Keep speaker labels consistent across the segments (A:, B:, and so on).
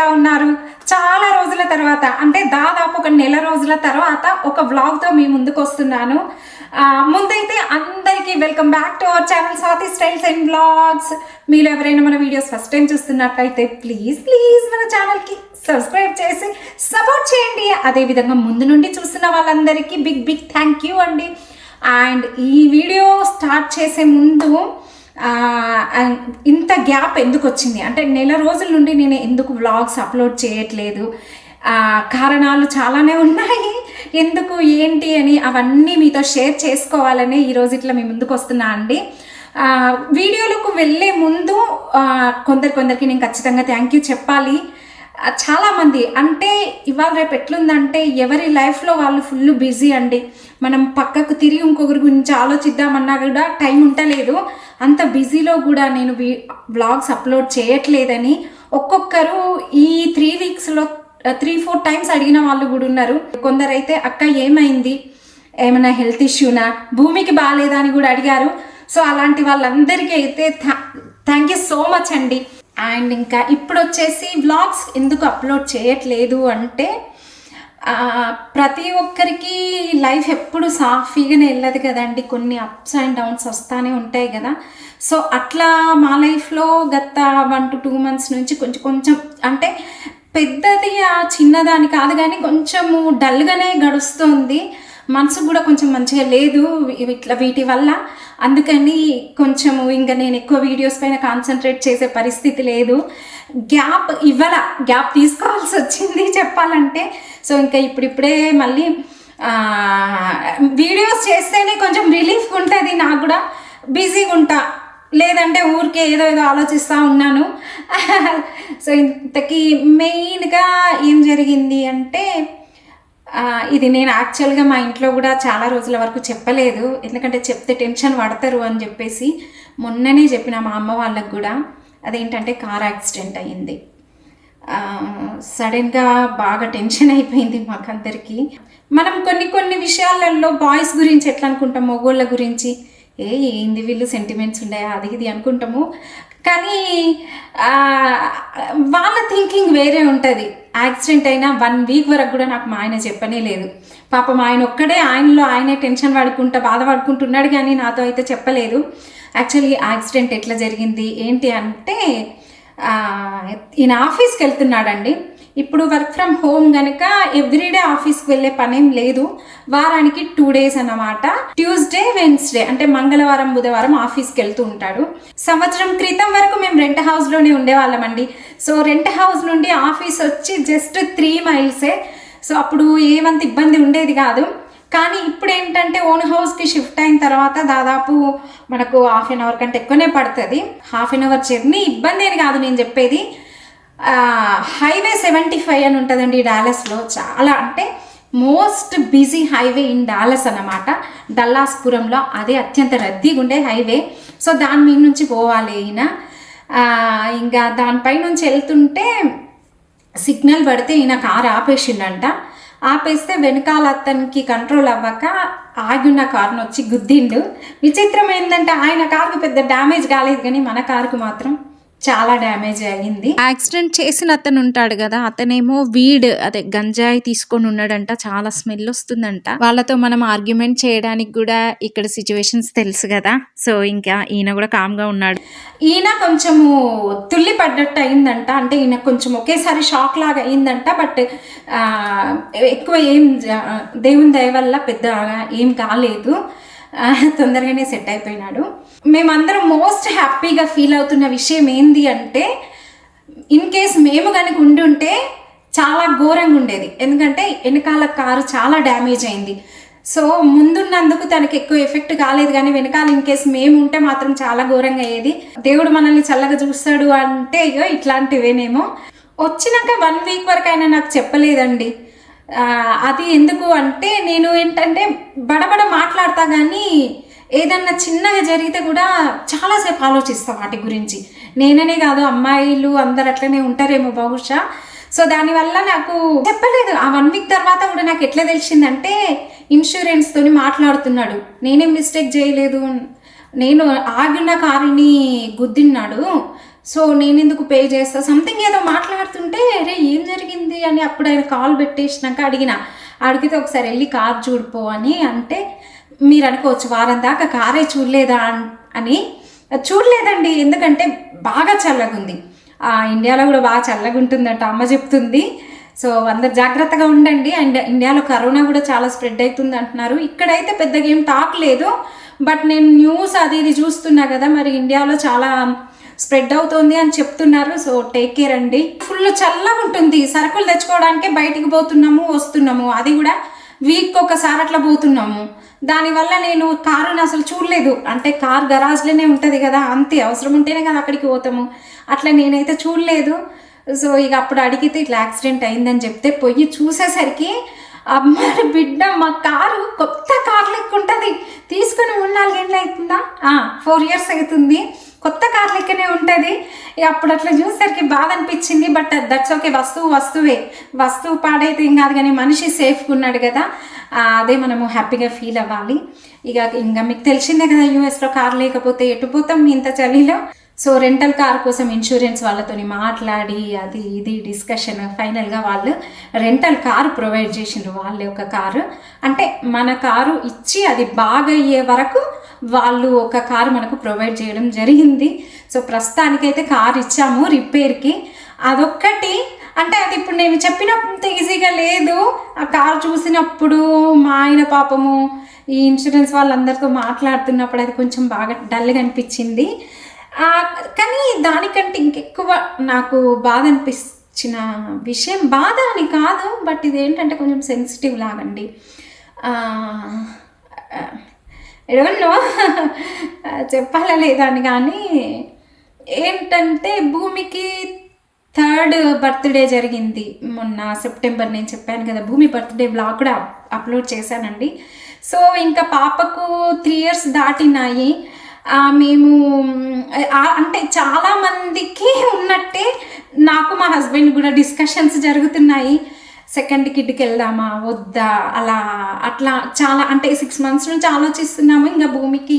A: ఎలా ఉన్నారు? చాలా రోజుల తర్వాత అంటే దాదాపు ఒక నెల రోజుల తర్వాత ఒక వ్లాగ్తో మీ ముందుకు వస్తున్నాను. ముందైతే అందరికీ welcome back to our channel Swathi styles and blogs మీరు ఎవరైనా మన వీడియోస్ ఫస్ట్ టైం చూస్తున్నట్లయితే ప్లీజ్ ప్లీజ్ మన ఛానల్కి సబ్స్క్రైబ్ చేసి సపోర్ట్ చేయండి. అదేవిధంగా ముందు నుండి చూస్తున్న వాళ్ళందరికీ బిగ్ బిగ్ థ్యాంక్ యూ అండి. అండ్ ఈ వీడియో స్టార్ట్ చేసే ముందు ఇంత గ్యాప్ ఎందుకు వచ్చింది? అంటే నెల రోజుల నుండి నేను ఎందుకు వ్లాగ్స్ అప్లోడ్ చేయట్లేదు? కారణాలు చాలానే ఉన్నాయి. ఎందుకు ఏంటి అని అవన్నీ మీతో షేర్ చేసుకోవాలని ఈరోజు ఇట్లా మీ ముందుకు వస్తున్నా అండి. వీడియోలకు వెళ్ళే ముందు కొందరు కొందరికి నేను ఖచ్చితంగా థ్యాంక్ యూ చెప్పాలి. చాలామంది అంటే ఇవాళ రేపు ఎట్లుందంటే ఎవరి లైఫ్లో వాళ్ళు ఫుల్ బిజీ అండి. మనం పక్కకు తిరిగి ఇంకొకరి గురించి ఆలోచిద్దామన్నా కూడా టైం ఉండలేదు. అంత బిజీలో కూడా నేను వ్లాగ్స్ అప్లోడ్ చేయట్లేదని ఒక్కొక్కరు ఈ త్రీ వీక్స్లో త్రీ ఫోర్ టైమ్స్ అడిగిన వాళ్ళు కూడా ఉన్నారు. కొందరైతే అక్క ఏమైంది? ఏమైనా హెల్త్ ఇష్యూనా భూమికి బాగాలేదా అని కూడా అడిగారు. సో అలాంటి వాళ్ళందరికీ అయితే థ్యాంక్ యూ సో మచ్ అండి. అండ్ ఇంకా ఇప్పుడు వచ్చేసి వ్లాగ్స్ ఎందుకు అప్లోడ్ చేయట్లేదు అంటే ప్రతి ఒక్కరికి లైఫ్ ఎప్పుడు సాఫీగానే వెళ్ళదు కదండి. కొన్ని అప్స్ అండ్ డౌన్స్ వస్తానే ఉంటాయి కదా. సో అట్లా మా లైఫ్లో గత వన్ టు టూ మంత్స్ నుంచి కొంచెం కొంచెం అంటే పెద్దది ఆ చిన్నదాని కాదు కానీ కొంచెము డల్గానే గడుస్తుంది. మనసు కూడా కొంచెం మంచిగా లేదు ఇట్లా వీటి వల్ల. అందుకని కొంచెము ఇంకా నేను ఎక్కువ వీడియోస్ పైన కాన్సన్ట్రేట్ చేసే పరిస్థితి లేదు. గ్యాప్ ఇవ్వాల గ్యాప్ తీసుకోవాల్సి వచ్చింది చెప్పాలంటే. సో ఇంకా ఇప్పుడిప్పుడే మళ్ళీ వీడియోస్ చేస్తేనే కొంచెం రిలీఫ్ ఉంటుంది నాకు కూడా. బిజీగా ఉంటా. లేదంటే ఊరికే ఏదో ఏదో ఆలోచిస్తూ ఉన్నాను. సో ఇంతకీ మెయిన్గా ఏం జరిగింది అంటే ఇది నేను యాక్చువల్గా మా ఇంట్లో కూడా చాలా రోజుల వరకు చెప్పలేదు. ఎందుకంటే చెప్తే టెన్షన్ పడతారు అని చెప్పేసి మొన్ననే చెప్పిన మా అమ్మ వాళ్ళకు కూడా. అదేంటంటే కార్ యాక్సిడెంట్ అయ్యింది. సడన్గా బాగా టెన్షన్ అయిపోయింది మాకందరికీ. మనం కొన్ని కొన్ని విషయాలలో బాయ్స్ గురించి ఎట్లా అనుకుంటాం మొగోళ్ళ గురించి? ఏ ఏంది వీళ్ళు సెంటిమెంట్స్ ఉన్నాయా? అది ఇది అనుకుంటాము. కానీ వాళ్ళ థింకింగ్ వేరే ఉంటుంది. యాక్సిడెంట్ అయినా వన్ వీక్ వరకు కూడా నాకు మా ఆయన చెప్పనే లేదు. పాపం ఆయన ఒక్కడే ఆయనలో ఆయనే టెన్షన్ పడుకుంటా బాధపడుకుంటున్నాడు కానీ నాతో అయితే చెప్పలేదు. యాక్చువల్లీ యాక్సిడెంట్ ఎట్లా జరిగింది? ఏంటి అంటే ఈయన ఆఫీస్కి వెళ్తున్నాడండి. ఇప్పుడు వర్క్ ఫ్రమ్ హోమ్ కనుక ఎవ్రీడే ఆఫీస్కి వెళ్ళే పనేం లేదు. వారానికి టూ డేస్ అన్నమాట. ట్యూస్డే వెన్స్డే అంటే మంగళవారం బుధవారం ఆఫీస్కి వెళ్తూ ఉంటాడు. సంవత్సరం క్రితం వరకు మేము రెంట్ హౌస్లోనే ఉండేవాళ్ళమండి సో రెంట్ హౌస్ నుండి ఆఫీస్ వచ్చి జస్ట్ త్రీ మైల్సే సో అప్పుడు ఏమంత ఇబ్బంది ఉండేది కాదు. కానీ ఇప్పుడు ఏంటంటే ఓన్ హౌస్కి షిఫ్ట్ అయిన తర్వాత దాదాపు మనకు హాఫ్ అన్ అవర్ కంటే ఎక్కువనే పడుతుంది. హాఫ్ అన్ అవర్ జర్నీ ఇబ్బంది అని కాదు నేను చెప్పేది. హైవే సెవెంటీ ఫైవ్ అని ఉంటుందండి డాలస్లో చాలా అంటే most busy highway in Dallas అన్నమాట. డల్లాస్పురంలో అదే అత్యంత రద్దీగా ఉండే హైవే సో దాని మీద నుంచి పోవాలి ఈయన. ఇంకా దానిపై నుంచి వెళ్తుంటే సిగ్నల్ పడితే ఈయన కారు ఆపేసిండంట. ఆపేస్తే వెనకాల అతనికి కంట్రోల్ అవ్వక ఆగిన కారును వచ్చి గుద్దిండు. విచిత్రం ఏంటంటే ఆయన కారుకు పెద్ద డ్యామేజ్ కాలేదు కానీ మన కారుకు మాత్రం. చాలా డ్యామేజ్ అయ్యింది.
B: యాక్సిడెంట్ చేసిన అతను ఉంటాడు కదా అతనేమో వీడ్ అదే గంజాయి తీసుకొని ఉన్నాడంట చాలా స్మెల్ వస్తుందంట. వాళ్ళతో మనం ఆర్గ్యుమెంట్ చేయడానికి కూడా ఇక్కడ సిచ్యువేషన్స్ తెలుసు కదా సో ఇంకా ఈయన కూడా కామ్గా ఉన్నాడు.
A: ఈయన కొంచెము తుల్లి పడ్డట్టు అయిందంట అంటే ఈయన కొంచెం ఒకేసారి షాక్ లాగా అయిందంట బట్ ఎక్కువ ఏం దేవుని దయ వల్ల పెద్ద ఏం కాలేదు. తొందరగానే సెట్ అయిపోయినాడు. మేమందరం మోస్ట్ హ్యాపీగా ఫీల్ అవుతున్న విషయం ఏంది అంటే ఇన్ కేస్ మేము కనుక ఉండుంటే చాలా ఘోరంగా ఉండేది. ఎందుకంటే వెనకాల కారు చాలా డ్యామేజ్ అయింది. సో ముందున్నందుకు తనకి ఎక్కువ ఎఫెక్ట్ కాలేదు కానీ వెనకాల ఇన్ కేస్ మేము ఉంటే మాత్రం చాలా ఘోరంగా అయ్యేది. దేవుడు మనల్ని చల్లగా చూస్తాడు అంటే అయ్యో ఇట్లాంటివేనేమో. వచ్చినాక వన్ వీక్ వరకు అయినా నాకు చెప్పలేదండి. అది ఎందుకు అంటే నేను ఏంటంటే బడబడ మాట్లాడతా కానీ ఏదన్నా చిన్నగా జరిగితే కూడా చాలాసేపు ఆలోచిస్తాం వాటి గురించి. నేననే కాదు అమ్మాయిలు అందరు అట్లనే ఉంటారేమో బహుశా. సో దానివల్ల నాకు చెప్పలేదు. ఆ వన్ వీక్ తర్వాత కూడా నాకు ఎట్లా తెలిసిందంటే ఇన్సూరెన్స్ తోని మాట్లాడుతున్నాడు. నేనేం మిస్టేక్ చేయలేదు. నేను ఆగిన కారుని గుద్దిన్నాడు. సో నేను ఎందుకు పే చేస్తా? సంథింగ్ ఏదో మాట్లాడుతుంటే రే ఏం జరిగింది? అని అప్పుడు ఆయన కాల్ పెట్టేసినాక అడిగిన. అడిగితే ఒకసారి వెళ్ళి కార్ చూడిపో అని అంటే మీరు అనుకోవచ్చు వారం దాకా కారే చూడలేదా అని చూడలేదండి ఎందుకంటే బాగా చల్లగుంది. ఆ, ఇండియాలో కూడా బాగా చల్లగా ఉంటుందంట అమ్మ చెప్తుంది. సో అందరు జాగ్రత్తగా ఉండండి. అండ్ ఇండియాలో కరోనా కూడా చాలా స్ప్రెడ్ అవుతుంది అంటున్నారు. ఇక్కడైతే పెద్దగా ఏం టాక్ లేదు. బట్ నేను న్యూస్ అది ఇది చూస్తున్నా కదా మరి ఇండియాలో చాలా స్ప్రెడ్ అవుతుంది అని చెప్తున్నారు. సో టేక్ కేర్ అండి. ఫుల్ చల్లగా ఉంటుంది సరుకులు తెచ్చుకోవడానికే బయటికి పోతున్నాము వస్తున్నాము. అది కూడా వీక్ ఒకసారి అట్లా పోతున్నాము. దానివల్ల నేను కారుని అసలు చూడలేదు. అంటే కార్ గరాజ్లోనే ఉంటుంది కదా అంతే అవసరం ఉంటేనే కదా అక్కడికి పోతాము. అట్లా నేనైతే చూడలేదు. సో ఇక అప్పుడు అడిగితే ఇట్లా యాక్సిడెంట్ అయిందని చెప్తే పోయి చూసేసరికి అమ్మాయి బిడ్డ మా కారు కొత్త కార్ లెక్క ఉంటుంది. తీసుకుని మూడు నాలుగేళ్ళు అవుతుందా? ఫోర్ ఇయర్స్ అవుతుంది. కొత్త కార్ లెక్కనే ఉంటుంది. ఇక అప్పుడు అట్లా చూసేసరికి బాధ అనిపించింది బట్ దట్స్ ఓకే వస్తువు వస్తువే. వస్తువు పాడైతే ఏం కాదు కానీ మనిషి సేఫ్గా ఉన్నాడు కదా అదే మనము హ్యాపీగా ఫీల్ అవ్వాలి. ఇక ఇంకా మీకు తెలిసిందే కదా యూఎస్లో కార్ లేకపోతే ఎటు పోతాం ఇంత చలిలో? సో రెంటల్ కార్ కోసం ఇన్సూరెన్స్ వాళ్ళతోని మాట్లాడి అది ఇది డిస్కషన్. ఫైనల్గా వాళ్ళు రెంటల్ కార్ ప్రొవైడ్ చేసిండ్రు వాళ్ళే ఒక కారు. అంటే మన కారు ఇచ్చి అది బాగయ్యే వరకు వాళ్ళు ఒక కారు మనకు ప్రొవైడ్ చేయడం జరిగింది. సో ప్రస్తుతానికైతే కార్ ఇచ్చాము రిపేర్కి. అదొక్కటి అంటే అది ఇప్పుడు నేను చెప్పినంత ఈజీగా లేదు. ఆ కారు చూసినప్పుడు మా ఆయన పాపము ఈ ఇన్సూరెన్స్ వాళ్ళందరితో మాట్లాడుతున్నప్పుడు అది కొంచెం బాగా డల్గా అనిపించింది. కానీ దానికంటే ఇంకెక్కువ నాకు బాధ అనిపించిన విషయం బాధ అని కాదు బట్ ఇది ఏంటంటే కొంచెం సెన్సిటివ్ లాగండి. ఎడవన్నో చెప్పాలా లేదా అని కానీ ఏంటంటే భూమికి థర్డ్ బర్త్డే జరిగింది మొన్న సెప్టెంబర్ నేను చెప్పాను కదా భూమి బర్త్డే బ్లాగ్ కూడా అప్లోడ్ చేశానండి. సో ఇంకా పాపకు త్రీ ఇయర్స్ దాటినాయి. మేము అంటే చాలామందికి ఉన్నట్టే నాకు మా హస్బెండ్ కూడా డిస్కషన్స్ జరుగుతున్నాయి. సెకండ్ కిడ్కి వెళ్దామా వద్దా అలా అట్లా చాలా అంటే సిక్స్ మంత్స్ నుంచి ఆలోచిస్తున్నాము. ఇంకా భూమికి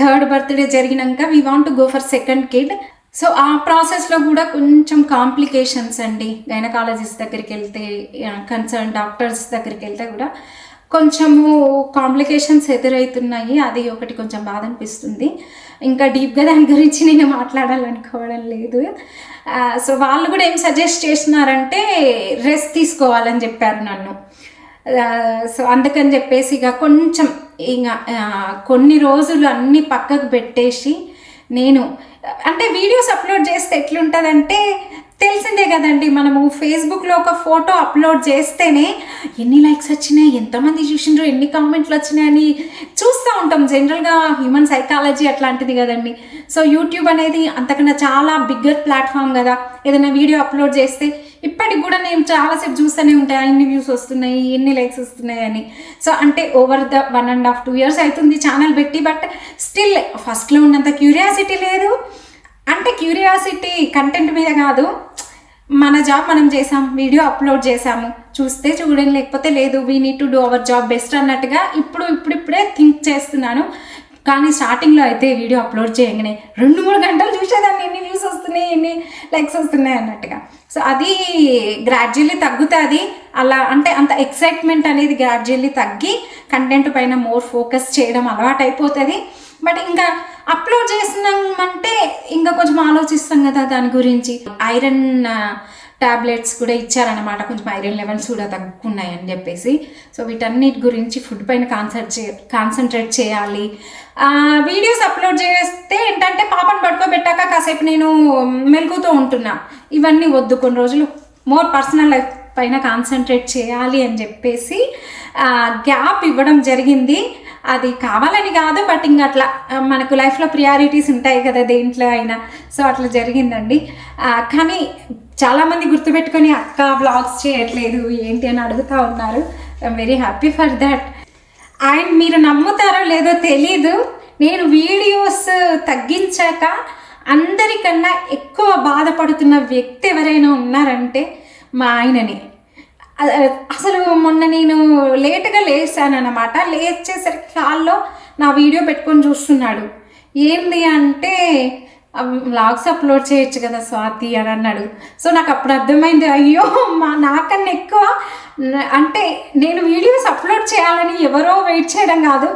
A: third birthday జరిగినాక we want go for second kid so ఆ ప్రాసెస్లో కూడా కొంచెం కాంప్లికేషన్స్ అండి. గైనకాలజిస్ట్ దగ్గరికి వెళ్తే కన్సర్న్ డాక్టర్స్ దగ్గరికి వెళ్తే కూడా. కొంచెము కాంప్లికేషన్స్ ఎదురవుతున్నాయి అది ఒకటి కొంచెం బాధ అనిపిస్తుంది ఇంకా డీప్గా దాని గురించి నేను మాట్లాడాలనుకోవడం లేదు. సో వాళ్ళు కూడా ఏం సజెస్ట్ చేసినారంటే రెస్ట్ తీసుకోవాలని చెప్పారు నన్ను. సో అందుకని చెప్పేసి ఇక కొంచెం ఇంకా కొన్ని రోజులు అన్నీ పక్కకు పెట్టేసి నేను అంటే వీడియోస్ అప్లోడ్ చేస్తే ఎట్లుంటుందంటే తెలిసిందే కదండి మనము ఫేస్బుక్లో ఒక ఫోటో అప్లోడ్ చేస్తేనే ఎన్ని లైక్స్ వచ్చినాయి ఎంతమంది చూసిండ్రు ఎన్ని కామెంట్లు వచ్చినాయని చూస్తూ ఉంటాం. జనరల్గా హ్యూమన్ సైకాలజీ అట్లాంటిది కదండి. సో యూట్యూబ్ అనేది అంతకన్నా చాలా బిగ్గర్ ప్లాట్ఫామ్ కదా. ఏదైనా వీడియో అప్లోడ్ చేస్తే ఇప్పటికి కూడా నేను చాలాసేపు చూస్తూనే ఉంటాయి. ఎన్ని వ్యూస్ వస్తున్నాయి ఎన్ని లైక్స్ వస్తున్నాయి అని. సో అంటే over the one and half two years అవుతుంది ఛానల్ పెట్టి బట్ స్టిల్ ఫస్ట్లో ఉన్నంత క్యూరియాసిటీ లేదు. అంటే క్యూరియాసిటీ కంటెంట్ మీద కాదు. మన జాబ్ మనం చేసాం వీడియో అప్లోడ్ చేసాము. చూస్తే చూడండి లేకపోతే లేదు we need to do our job best అన్నట్టుగా ఇప్పుడు ఇప్పుడిప్పుడే థింక్ చేస్తున్నాను. కానీ స్టార్టింగ్లో అయితే వీడియో అప్లోడ్ చేయగానే రెండు మూడు గంటలు చూసేదాన్ని. ఎన్ని వ్యూస్ వస్తున్నాయి ఎన్ని లైక్స్ వస్తున్నాయి అన్నట్టుగా. సో అది గ్రాడ్యువల్లీ తగ్గుతుంది. అలా అంటే అంత ఎక్సైట్మెంట్ అనేది గ్రాడ్యువల్లీ తగ్గి కంటెంట్ పైన మోర్ ఫోకస్ చేయడం అలవాటు అయిపోతుంది బట్ ఇంకా అప్లోడ్ చేసినామంటే ఇంకా కొంచెం ఆలోచిస్తాం కదా దాని గురించి. ఐరన్ టాబ్లెట్స్ కూడా ఇచ్చారనమాట కొంచెం ఐరన్ లెవెల్స్ కూడా తగ్గుకున్నాయని చెప్పేసి. సో వీటన్నిటి గురించి ఫుడ్ పైన కాన్సన్ట్రేట్ చే కాన్సన్ట్రేట్ చేయాలి. వీడియోస్ అప్లోడ్ చేస్తే ఏంటంటే పాపను పడుకోబెట్టాక కాసేపు నేను మెలుగుతూ ఉంటున్నా. ఇవన్నీ వద్దు కొన్ని రోజులు మోర్ పర్సనల్ లైఫ్ పైన కాన్సన్ట్రేట్ చేయాలి అని చెప్పేసి గ్యాప్ ఇవ్వడం జరిగింది. అది కావాలని కాదు బట్ ఇంకా అట్లా మనకు లైఫ్లో ప్రియారిటీస్ ఉంటాయి కదా దేంట్లో అయినా. సో అట్లా జరిగిందండి. కానీ చాలామంది గుర్తుపెట్టుకొని అక్క బ్లాగ్స్ చేయట్లేదు ఏంటి అని అడుగుతూ ఉన్నారు. I'm very happy for that and మీరు నమ్ముతారో లేదో తెలీదు నేను వీడియోస్ తగ్గించాక అందరికన్నా ఎక్కువ బాధపడుతున్న వ్యక్తి ఎవరైనా ఉన్నారంటే మా ఆయనని. అసలు మొన్న నేను లేట్గా లేచాను అనమాట లేచేసరికి హాల్లో నా వీడియో పెట్టుకొని చూస్తున్నాడు. ఏంది అంటే వ్లాగ్స్ అప్లోడ్ చేయొచ్చు కదా స్వాతి అని అన్నాడు. సో నాకు అప్పుడు అర్థమైంది అయ్యో మా నాకన్నా ఎక్కువ అంటే నేను వీడియోస్ అప్లోడ్ చేయాలని ఎవరో వెయిట్ చేయడం కాదు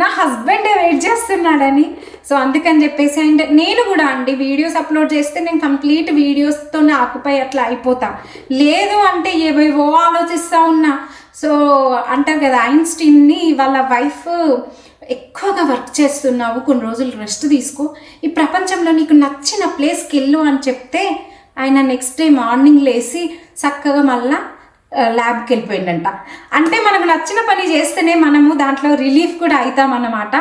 A: నా హస్బెండే వెయిట్ చేస్తున్నాడని సో అందుకని చెప్పేసి అండ్ నేను కూడా అండి వీడియోస్ అప్లోడ్ చేస్తే నేను కంప్లీట్ వీడియోస్తోనే ఆకుపై అట్లా అయిపోతా. లేదు అంటే ఏవేవో ఆలోచిస్తూ ఉన్నా. సో అంటారు కదా ఐన్స్టీన్ని వాళ్ళ వైఫ్ ఎక్కువగా వర్క్ చేస్తున్నావు కొన్ని రోజులు రెస్ట్ తీసుకో. ఈ ప్రపంచంలో నీకు నచ్చిన ప్లేస్కి వెళ్ళు అని చెప్తే ఆయన నెక్స్ట్ డే మార్నింగ్ లేచి చక్కగా మళ్ళా ల్యాబ్కి వెళ్ళిపోయిందంట అంటే మనకు నచ్చిన పని చేస్తేనే మనము దాంట్లో రిలీఫ్ కూడా అవుతాం అన్నమాట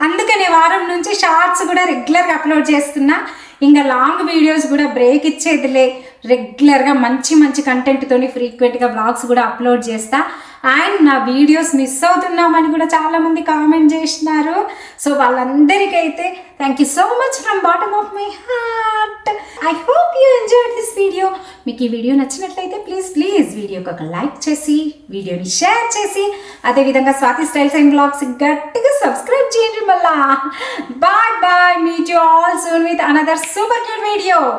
A: అందుకనే వారం నుంచి షార్ట్స్ కూడా రెగ్యులర్గా అప్లోడ్ చేస్తున్నా. ఇంకా లాంగ్ వీడియోస్ కూడా బ్రేక్ ఇచ్చేదిలే. రెగ్యులర్గా మంచి మంచి కంటెంట్తోని ఫ్రీక్వెంట్గా బ్లాగ్స్ కూడా అప్లోడ్ చేస్తా. అండ్ నా వీడియోస్ మిస్ అవుతున్నామని కూడా చాలామంది కామెంట్ చేసినారు. So వాళ్ళందరికైతే thank you so much from bottom of my heart I hope you enjoy this video మీకు ఈ వీడియో నచ్చినట్లయితే ప్లీజ్ ప్లీజ్ వీడియోకి ఒక లైక్ చేసి వీడియోని షేర్ చేసి అదేవిధంగా స్వాతి స్టైల్స్ అండ్ బ్లాగ్స్ గట్టిగా సబ్స్క్రైబ్ చేయండి మళ్ళా. Bye bye meet you all soon with another super cute video